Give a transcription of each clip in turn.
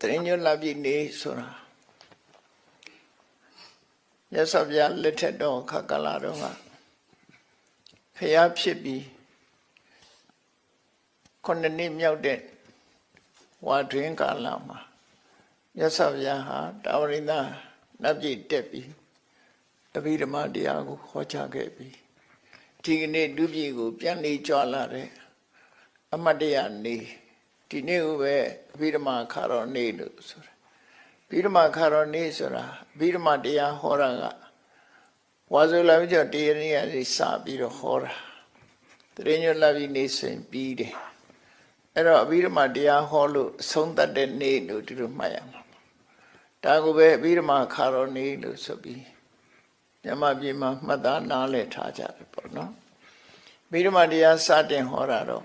တရင်ညွတ်လာပြီနေဆိုတာမြတ်စွာဘုရားလက်ထက်တော်ခက္ကလာတော်ကဖျားဖြစ်ပြီးခုနှစ်နှစ်မြောက်တဲ့ဝါတွင်ကာလမှာမြတ်စွာဘုရားဟာတာဝရိန္ဒနတ်ပြည်တက်ပြီးအဘိဓမ္မာတရားကိုဟောကြားခဲ့ပြီးဒီကနေ့လူပြည်ကို ပြန်နေကြွလာတဲ့အမတ်တရားနေ ဒီနေ့ကိုပဲအဘိဓမ္မာခါတော်နေလို့ဆိုတာအဘိဓမ္မာခါတော်နေဆိုတာအဘိဓမ္မာတရားဟောတာကဝါဇုလာဝိကျော်တရားရင်းကနေစပြီးတော့ဟောတာတရင်ညွတ်လာပြီးနေစဉ်ပြီးတယ်အဲ့တော့အဘိဓမ္မာတရားဟောလို့အဆုံးသတ်တဲ့နေ့လို့ဒီလိုမှတ်ရမှာဒါကိုပဲအဘိဓမ္မာခါတော်နေလို့ဆိုပြီးမြမပြေမှာမှတ်သားနားလည်ထားကြတယ်ပေါ့နော်အဘိဓမ္မာတရားစတင်ဟောတာတော့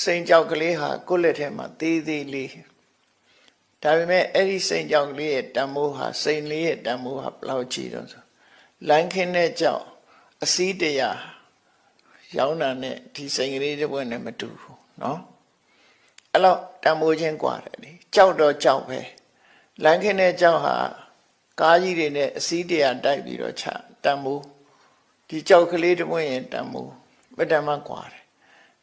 စိန်ကြောက်ကလေးဟာကိုယ့်လက်ထဲမှာသေးသေးလေးဒါပေမဲ့အဲ့ဒီစိန်ကြောက်ကလေးရဲ့တန်မိုးဟာစိန်လေးရဲ့တန်မိုးဟာဘယ်လောက်ကြီးတော့ဆိုလိုင်းခင်းတဲ့ကြောက်အစည်းတရာရောင်းတာနဲ့ဒီစိန်ကလေးတစ်ပွဲနဲ့မတူဘူးเนาะအဲ့တော့တန်မိုးချင်းกว่าတယ်လေကြောက်တော့ကြောက်ပဲလိုင်းခင်းတဲ့ကြောက်ဟာကားကြီးတွေနဲ့အစည်းတရာတိုက်ပြီးတော့ချတန်မိုးဒီကြောက်ကလေးတစ်ပွဲရင်တန်မိုးမတန်မှกว่าတယ်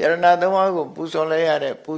ရဏသုံးပါးကိုပူဇော်လဲရတဲ့ပူ